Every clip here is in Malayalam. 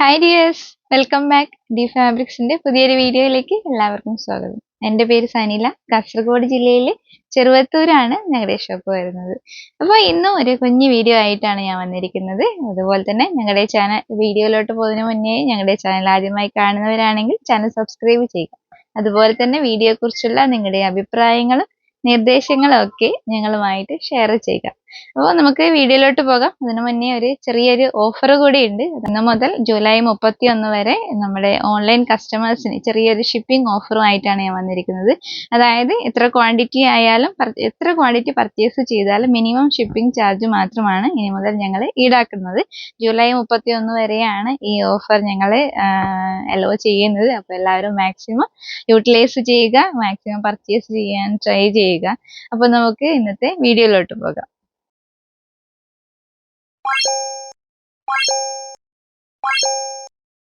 Hi dears welcome back D ഫാബ്രിക്സിന്റെ പുതിയൊരു വീഡിയോയിലേക്ക് എല്ലാവർക്കും സ്വാഗതം. എന്റെ പേര് സനില. കാസർഗോഡ് ജില്ലയിലെ ചെറുവത്തൂരാണ് ഞങ്ങളുടെ ഷോപ്പ് വരുന്നത്. അപ്പോൾ ഇന്നും ഒരു കുഞ്ഞു വീഡിയോ ആയിട്ടാണ് ഞാൻ വന്നിരിക്കുന്നത്. അതുപോലെ തന്നെ ഞങ്ങളുടെ ചാനൽ വീഡിയോയിലോട്ട് പോകുന്നതിന് മുന്നേ ഞങ്ങളുടെ ചാനൽ ആദ്യമായി കാണുന്നവരാണെങ്കിൽ ചാനൽ സബ്സ്ക്രൈബ് ചെയ്യുക. അതുപോലെ തന്നെ വീഡിയോയെക്കുറിച്ചുള്ള നിങ്ങളുടെ അഭിപ്രായങ്ങളും നിർദ്ദേശങ്ങളും ഒക്കെ ഞങ്ങളുമായിട്ട് ഷെയർ ചെയ്യുക. അപ്പോൾ നമുക്ക് വീഡിയോയിലോട്ട് പോകാം. അതിനു മുന്നേ ഒരു ചെറിയൊരു ഓഫർ കൂടി ഉണ്ട് അന്ന് മുതൽ ജൂലൈ മുപ്പത്തി ഒന്ന് വരെ നമ്മുടെ ഓൺലൈൻ കസ്റ്റമേഴ്സിന് ചെറിയൊരു ഷിപ്പിംഗ് ഓഫറുമായിട്ടാണ് ഞാൻ വന്നിരിക്കുന്നത്. അതായത് എത്ര ക്വാണ്ടിറ്റി ആയാലും എത്ര ക്വാണ്ടിറ്റി പർച്ചേസ് ചെയ്താലും മിനിമം ഷിപ്പിംഗ് ചാർജ് മാത്രമാണ് ഇനി മുതൽ ഞങ്ങൾ ഈടാക്കുന്നത്. ജൂലൈ മുപ്പത്തി ഒന്ന് വരെയാണ് ഈ ഓഫർ ഞങ്ങൾ അലോ ചെയ്യുന്നത്. അപ്പോൾ എല്ലാവരും മാക്സിമം യൂട്ടിലൈസ് ചെയ്യുക മാക്സിമം പർച്ചേസ് ചെയ്യാൻ ട്രൈ ചെയ്യുക. അപ്പോൾ നമുക്ക് ഇന്നത്തെ വീഡിയോയിലോട്ട് പോകാം. you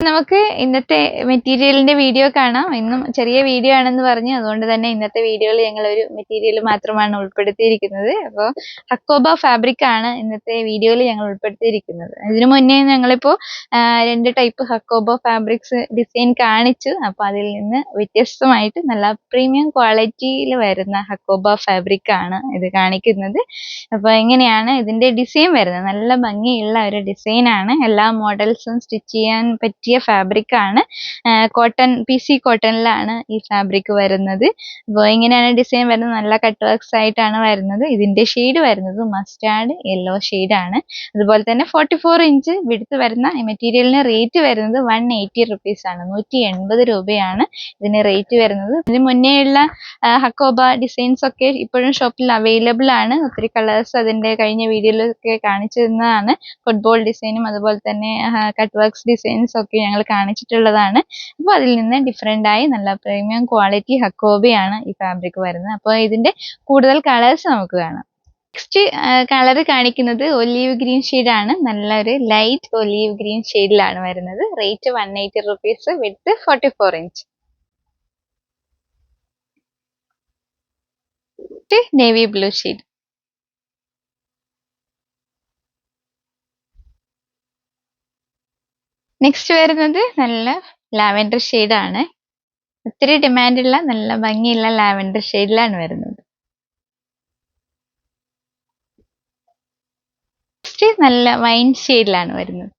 നമുക്ക് ഇന്നത്തെ മെറ്റീരിയലിന്റെ വീഡിയോ കാണാം. ഇന്നും ചെറിയ വീഡിയോ ആണെന്ന് പറഞ്ഞു. അതുകൊണ്ട് തന്നെ ഇന്നത്തെ വീഡിയോയിൽ ഞങ്ങൾ ഒരു മെറ്റീരിയൽ മാത്രമാണ് ഉൾപ്പെടുത്തിയിരിക്കുന്നത്. അപ്പോൾ ഹക്കോബ ഫാബ്രിക് ആണ് ഇന്നത്തെ വീഡിയോയിൽ ഞങ്ങൾ ഉൾപ്പെടുത്തിയിരിക്കുന്നത്. ഇതിനു മുന്നേ ഞങ്ങളിപ്പോൾ രണ്ട് ടൈപ്പ് ഹക്കോബ ഫാബ്രിക്സ് ഡിസൈൻ കാണിച്ചു. അപ്പോൾ അതിൽ നിന്ന് വ്യത്യസ്തമായിട്ട് നല്ല പ്രീമിയം ക്വാളിറ്റിയിൽ വരുന്ന ഹക്കോബ ഫാബ്രിക് ആണ് ഇത് കാണിക്കുന്നത്. അപ്പോൾ എങ്ങനെയാണ് ഇതിന്റെ ഡിസൈൻ വരുന്നത്? നല്ല ഭംഗിയുള്ള ഒരു ഡിസൈനാണ് എല്ലാ മോഡൽസും സ്റ്റിച്ച് ചെയ്യാൻ പറ്റിയ പറ്റിയ ഫാബ്രിക് ആണ്. കോട്ടൺ പി സി കോട്ടണിലാണ് ഈ ഫാബ്രിക് വരുന്നത്. അപ്പോൾ ഇങ്ങനെയാണ് ഡിസൈൻ വരുന്നത്. നല്ല കട്ട് വർക്ക്സ് ആയിട്ടാണ് വരുന്നത്. ഇതിന്റെ ഷെയ്ഡ് വരുന്നത് മസ്റ്റാർഡ് യെല്ലോ ആണ്. അതുപോലെ തന്നെ ഫോർട്ടി ഫോർ ഇഞ്ച് വിടുത്ത് വരുന്ന മെറ്റീരിയലിന് റേറ്റ് വരുന്നത് വൺ എയ്റ്റി റുപ്പീസ് ആണ്. നൂറ്റി എൺപത് രൂപയാണ് ഇതിന് റേറ്റ് വരുന്നത്. ഇതിന് മുന്നേ ഉള്ള ഹക്കോബ ഡിസൈൻസ് ഒക്കെ ഇപ്പോഴും ഷോപ്പിൽ അവൈലബിൾ ആണ്. ഒത്തിരി കളേഴ്സ് അതിന്റെ കഴിഞ്ഞ വീഡിയോയിലൊക്കെ കാണിച്ചു തന്നതാണ് ഫുട്ബോൾ ഡിസൈനും അതുപോലെ തന്നെ കട്ട് വർക്ക്സ് ഡിസൈൻസ് ഒക്കെ ഞങ്ങൾ കാണിച്ചിട്ടുള്ളതാണ്. അപ്പോൾ അതിൽ നിന്ന് ഡിഫറെന്റ് ആയി നല്ല പ്രീമിയം ക്വാളിറ്റി ഹക്കോബിയാണ് ഈ ഫാബ്രിക് വരുന്നത്. അപ്പോൾ ഇതിന്റെ കൂടുതൽ കളേഴ്സ് നമുക്ക് കാണാം. നെക്സ്റ്റ് കളർ കാണിക്കുന്നത് ഒലീവ് ഗ്രീൻ ഷെയ്ഡാണ് നല്ലൊരു ലൈറ്റ് ഒലീവ് ഗ്രീൻ ഷെയ്ഡിലാണ് വരുന്നത്. Rate one eighty rupees with forty four inch navy blue shade next വരുന്നത് നല്ല ലാവൻഡർ ആണ്. ഒത്തിരി ഡിമാൻഡുള്ള നല്ല ഭംഗിയുള്ള ലാവൻഡർ ഷെയ്ഡിലാണ് വരുന്നത്. നെക്സ്റ്റ് നല്ല വൈൻ ഷെയ്ഡിലാണ് വരുന്നത്.